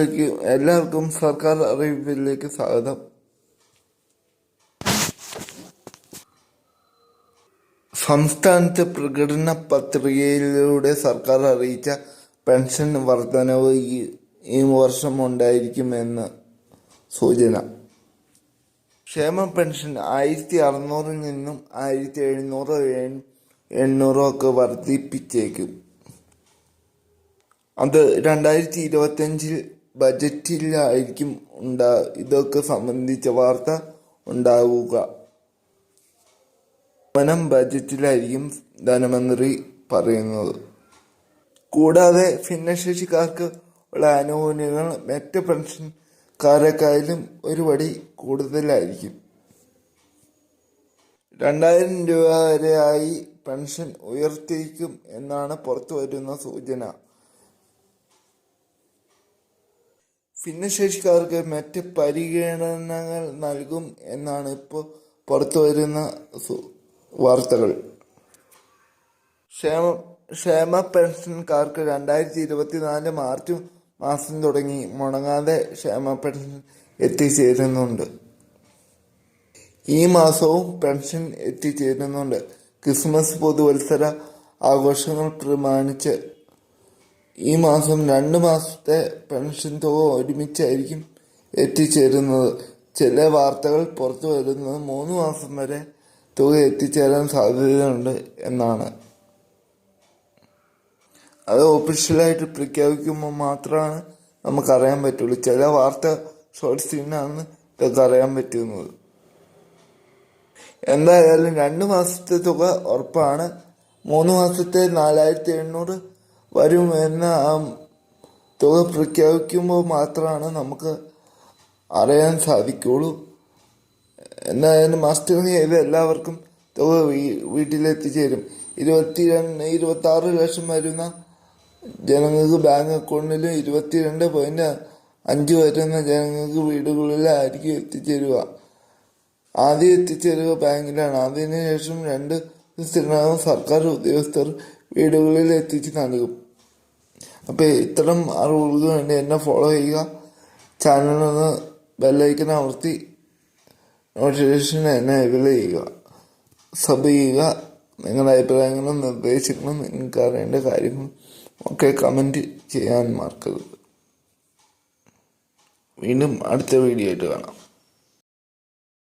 എല്ലാവർക്കും എല്ലാവർക്കും സർക്കാർ അറിയിപ്പിലേക്ക് സ്വാഗതം. സംസ്ഥാനത്തെ പ്രകടന പത്രികയിലൂടെ സർക്കാർ അറിയിച്ച പെൻഷൻ വർധനവ് ഈ വർഷം ഉണ്ടായിരിക്കുമെന്ന് സൂചന. ക്ഷേമ പെൻഷൻ ആയിരത്തി അറുന്നൂറിൽ നിന്നും ആയിരത്തി എഴുന്നൂറ് എണ്ണൂറോ ഒക്കെ വർദ്ധിപ്പിച്ചേക്കും. അത് രണ്ടായിരത്തി ഇരുപത്തഞ്ചിൽ ബജറ്റിലായിരിക്കും ഉണ്ടാ ഇതൊക്കെ സംബന്ധിച്ച വാർത്ത ഉണ്ടാവുക. വനം ബജറ്റിലായിരിക്കും ധനമന്ത്രി പറയുന്നത്. കൂടാതെ ഭിന്നശേഷിക്കാർക്ക് ഉള്ള ആനുകൂല്യങ്ങൾ മറ്റ് പെൻഷൻകാരെക്കാളും ഒരു പടി കൂടുതലായിരിക്കും. രണ്ടായിരം രൂപ വരെയായി പെൻഷൻ ഉയർത്തിയിരിക്കും എന്നാണ് പുറത്തു വരുന്ന സൂചന. ഭിന്നശേഷിക്കാർക്ക് മറ്റ് പരിഗണനകൾ നൽകും എന്നാണ് ഇപ്പോൾ പുറത്തു വരുന്ന വാർത്തകൾ. ക്ഷേമ ക്ഷേമ പെൻഷൻകാർക്ക് രണ്ടായിരത്തി ഇരുപത്തിനാല് മാർച്ച് മാസം തുടങ്ങി മുടങ്ങാതെ ക്ഷേമ പെൻഷൻ എത്തിച്ചേരുന്നുണ്ട്. ഈ മാസവും പെൻഷൻ എത്തിച്ചേരുന്നുണ്ട്. ക്രിസ്മസ് പൊതുവത്സര ആഘോഷങ്ങൾ പ്രമാണിച്ച് ഈ മാസം രണ്ട് മാസത്തെ പെൻഷൻ തുക ഒരുമിച്ചായിരിക്കും എത്തിച്ചേരുന്നത്. ചില വാർത്തകൾ പുറത്തു വരുന്നത് മൂന്ന് മാസം വരെ തുക എത്തിച്ചേരാൻ സാധ്യതയുണ്ട് എന്നാണ്. അത് ഒഫീഷ്യലായിട്ട് പ്രഖ്യാപിക്കുമ്പോൾ മാത്രമാണ് നമുക്കറിയാൻ പറ്റുള്ളൂ. ചില വാർത്ത ഷോർട്സിനാണ് ഇതൊക്കെ അറിയാൻ പറ്റുന്നത്. എന്തായാലും രണ്ട് മാസത്തെ തുക ഉറപ്പാണ്. മൂന്ന് മാസത്തെ നാലായിരത്തി എണ്ണൂറ് വരും തുക പ്രഖ്യാപിക്കുമ്പോൾ മാത്രമാണ് നമുക്ക് അറിയാൻ സാധിക്കുള്ളൂ എന്തായാലും മാസ്റ്റർ ചെയ്ത് എല്ലാവർക്കും തുക വീട്ടിലെത്തിച്ചേരും. ഇരുപത്തി രണ്ട് ഇരുപത്തി ആറ് ലക്ഷം വരുന്ന ജനങ്ങൾക്ക് ബാങ്ക് അക്കൗണ്ടിലും ഇരുപത്തിരണ്ട് പോയിന്റ് അഞ്ച് വരുന്ന ജനങ്ങൾക്ക് വീടുകളിലായിരിക്കും എത്തിച്ചേരുക. ആദ്യം എത്തിച്ചേരുക ബാങ്കിലാണ്. അതിനുശേഷം രണ്ട് ദിവസത്തിനകം സർക്കാർ ഉദ്യോഗസ്ഥർ വീടുകളിൽ എത്തിച്ച് നൽകും. അപ്പോൾ ഇത്തരം അറിവുകൾക്ക് വേണ്ടി എന്നെ ഫോളോ ചെയ്യുക. ചാനലൊന്ന് ബെല്ലൈക്കൻ അമർത്തി നോട്ടിഫിക്കേഷൻ എന്നെ എബിൾ ചെയ്യുക. സബ് ചെയ്യുക. നിങ്ങളുടെ അഭിപ്രായങ്ങളും നിർദ്ദേശങ്ങളും നിങ്ങൾക്ക് അറിയേണ്ട കാര്യങ്ങളും ഒക്കെ കമന്റ് ചെയ്യാൻ മറക്കരുത് വീണ്ടും അടുത്ത വീഡിയോ ആയിട്ട് കാണാം.